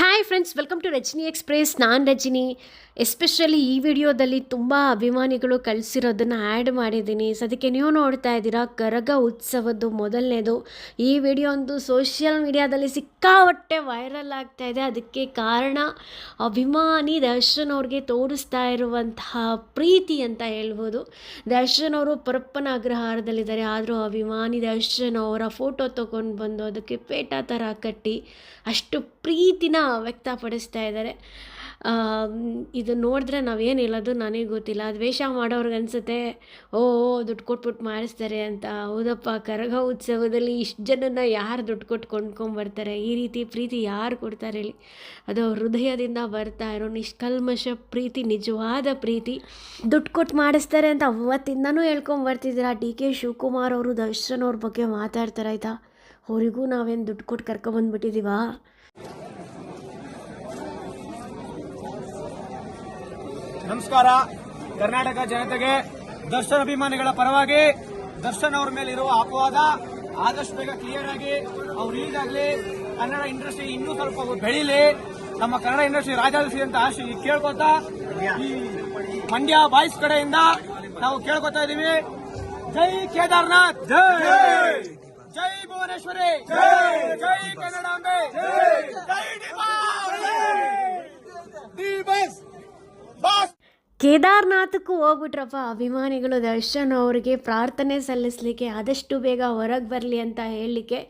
Hi friends welcome to Rajani express ನಾನು Rajani. Especially ಈ ವಿಡಿಯೋದಲ್ಲಿ ತುಂಬ ಅಭಿಮಾನಿಗಳು ಕಳಿಸಿರೋದನ್ನು ಆ್ಯಡ್ ಮಾಡಿದ್ದೀನಿ. ಅದಕ್ಕೆ ನೀವು ನೋಡ್ತಾ ಇದ್ದೀರಾ ಕರಗ ಉತ್ಸವದ್ದು ಮೊದಲನೇದು. ಈ ವಿಡಿಯೋ ಒಂದು ಸೋಷಿಯಲ್ ಮೀಡಿಯಾದಲ್ಲಿ ಸಿಕ್ಕಾಪಟ್ಟೆ ವೈರಲ್ ಆಗ್ತಾ ಇದೆ. ಅದಕ್ಕೆ ಕಾರಣ ಅಭಿಮಾನಿ ದರ್ಶನ್ ಅವ್ರಿಗೆ ತೋರಿಸ್ತಾ ಇರುವಂತಹ ಪ್ರೀತಿ ಅಂತ ಹೇಳ್ಬೋದು. ದರ್ಶನ್ ಅವರು ಪರಪ್ಪನ ಅಗ್ರಹಾರದಲ್ಲಿದ್ದಾರೆ. ಆದರೂ ಅಭಿಮಾನಿ ದರ್ಶನ್ ಅವರ ಫೋಟೋ ತೊಗೊಂಡು ಬಂದು ಅದಕ್ಕೆ ಪೇಟ ಥರ ಕಟ್ಟಿ ಅಷ್ಟು ಪ್ರೀತಿನ ವ್ಯಕ್ತಪಡಿಸ್ತಾ ಇದ್ದಾರೆ. ಇದು ನೋಡಿದ್ರೆ ನಾವೇನು ಹೇಳೋದು ನನಗೆ ಗೊತ್ತಿಲ್ಲ. ದ್ವೇಷ ಮಾಡೋರ್ಗೆ ಅನಿಸುತ್ತೆ ಓ ಓ, ದುಡ್ಡು ಕೊಟ್ಬಿಟ್ಟು ಮಾಡಿಸ್ತಾರೆ ಅಂತ. ಹೌದಪ್ಪ ಕರಗ ಉತ್ಸವದಲ್ಲಿ ಇಷ್ಟು ಜನನ ಯಾರು ದುಡ್ಡು ಕೊಟ್ಟು ಕೊಂಡ್ಕೊಂಬರ್ತಾರೆ? ಈ ರೀತಿ ಪ್ರೀತಿ ಯಾರು ಕೊಡ್ತಾರೆ ಹೇಳಿ. ಅದು ಹೃದಯದಿಂದ ಬರ್ತಾ ಇರೋ ನಿಷ್ಕಲ್ಮಶ ಪ್ರೀತಿ ನಿಜವಾದ ಪ್ರೀತಿ. ದುಡ್ಡು ಕೊಟ್ಟು ಮಾಡಿಸ್ತಾರೆ ಅಂತ ಅವತ್ತಿಂದನೂ ಹೇಳ್ಕೊಂಬರ್ತಿದ್ದೀರ ಡಿ ಕೆ ಶಿವಕುಮಾರ್ ಅವರು ದರ್ಶನ್ ಅವ್ರ ಬಗ್ಗೆ ಮಾತಾಡ್ತಾರೆ ಆಯಿತಾ? ಅವರಿಗೂ ನಾವೇನು ದುಡ್ಡು ಕೊಟ್ಟು ಕರ್ಕೊಬಂದ್ಬಿಟ್ಟಿದ್ದೀವಾ ನಮಸ್ಕಾರ. ಕರ್ನಾಟಕ ಜನತೆಗೆ ದರ್ಶನ್ ಅಭಿಮಾನಿಗಳ ಪರವಾಗಿ ದರ್ಶನ್ ಅವ್ರ ಮೇಲೆ ಇರುವ ಅಪವಾದ ಆದಷ್ಟು ಬೇಗ ಕ್ಲಿಯರ್ ಆಗಿ ಅವ್ರು ಈಗಾಗಲಿ ಕನ್ನಡ ಇಂಡಸ್ಟ್ರಿ ಇನ್ನೂ ಸ್ವಲ್ಪ ಬೆಳೀಲಿ. ನಮ್ಮ ಕನ್ನಡ ಇಂಡಸ್ಟ್ರಿ ರಾಜಾಲಿಸಿ ಅಂತ ಆಶೆ ಕೇಳ್ಕೊತಾ ಈ ಮಂಡ್ಯ ಬಾಯ್ಸ್ ಕಡೆಯಿಂದ ನಾವು ಕೇಳ್ಕೊತಾ ಇದೀವಿ ಜೈ ಕೇದಾರ್ನಾಥ್. ಜೈ! ಜೈ ಭುವನೇಶ್ವರಿ. ಜೈ! ಕನ್ನಡಾಂಬೆ ಜೈ ಡಿ ಬಾಸ್ ಬಾಸ್ ಕೇದಾರ್ನಾಥಕ್ಕೂ ಹೋಗ್ಬಿಟ್ರಪ್ಪ. ಅಭಿಮಾನಿಗಳು ದರ್ಶನ್ ಅವರಿಗೆ ಪ್ರಾರ್ಥನೆ ಸಲ್ಲಿಸಲಿಕ್ಕೆ ಆದಷ್ಟು ಬೇಗ ಹೊರಗೆ ಬರಲಿ ಅಂತ ಹೇಳಲಿಕ್ಕೆ.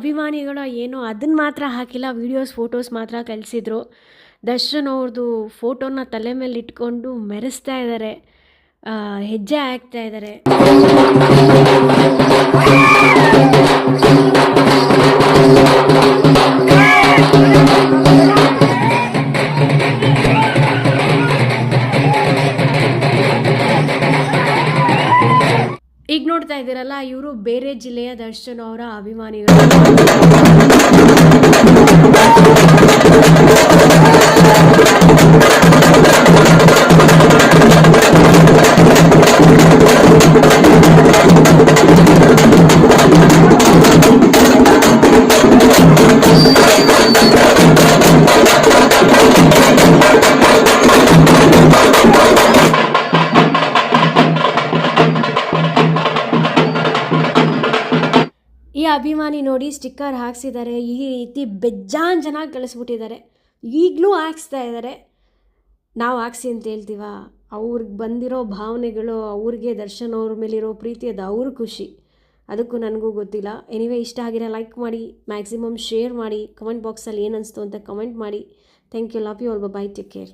ಅಭಿಮಾನಿಗಳು ಏನೋ ಅದನ್ನು ಮಾತ್ರ ಹಾಕಿಲ್ಲ ವೀಡಿಯೋಸ್ ಫೋಟೋಸ್ ಮಾತ್ರ ಕಳಿಸಿದ್ರು ದರ್ಶನ್ ಅವ್ರದ್ದು ಫೋಟೋನ ತಲೆ ಮೇಲೆ ಇಟ್ಕೊಂಡು ಮೆರೆಸ್ತಾ ಇದ್ದಾರೆ ಹೆಜ್ಜೆ ಹಾಕ್ತಾ ಇದ್ದಾರೆ ನೋಡ್ತಾ ಇದ್ದೀರಲ್ಲ ಇವರು ಬೇರೆ ಜಿಲ್ಲೆಯ ದರ್ಶನ್ ಅವರ ಅಭಿಮಾನಿಗಳು. ಅಭಿಮಾನಿ ನೋಡಿ ಸ್ಟಿಕ್ಕರ್ ಹಾಕ್ಸಿದ್ದಾರೆ. ಈ ರೀತಿ ಬೆಜ್ಜಾನ್ ಜನ ಕಳಿಸ್ಬಿಟ್ಟಿದ್ದಾರೆ ಈಗಲೂ ಹಾಕ್ಸ್ತಾ ಇದ್ದಾರೆ. ನಾವು ಹಾಕ್ಸಿ ಅಂತ ಹೇಳ್ತೀವ. ಅವ್ರಿಗೆ ಬಂದಿರೋ ಭಾವನೆಗಳು, ಅವ್ರಿಗೆ ದರ್ಶನ್ ಅವ್ರ ಮೇಲಿರೋ ಪ್ರೀತಿ, ಅದು ಅವ್ರ ಖುಷಿ. ಅದಕ್ಕೂ ನನಗೂ ಗೊತ್ತಿಲ್ಲ. ಎನಿವೇ ಇಷ್ಟ ಆಗಿರೋ ಲೈಕ್ ಮಾಡಿ ಮ್ಯಾಕ್ಸಿಮಮ್ ಶೇರ್ ಮಾಡಿ ಕಮೆಂಟ್ ಬಾಕ್ಸಲ್ಲಿ ಏನು ಅನಿಸ್ತು ಅಂತ ಕಮೆಂಟ್ ಮಾಡಿ. Thank you love you all bye take care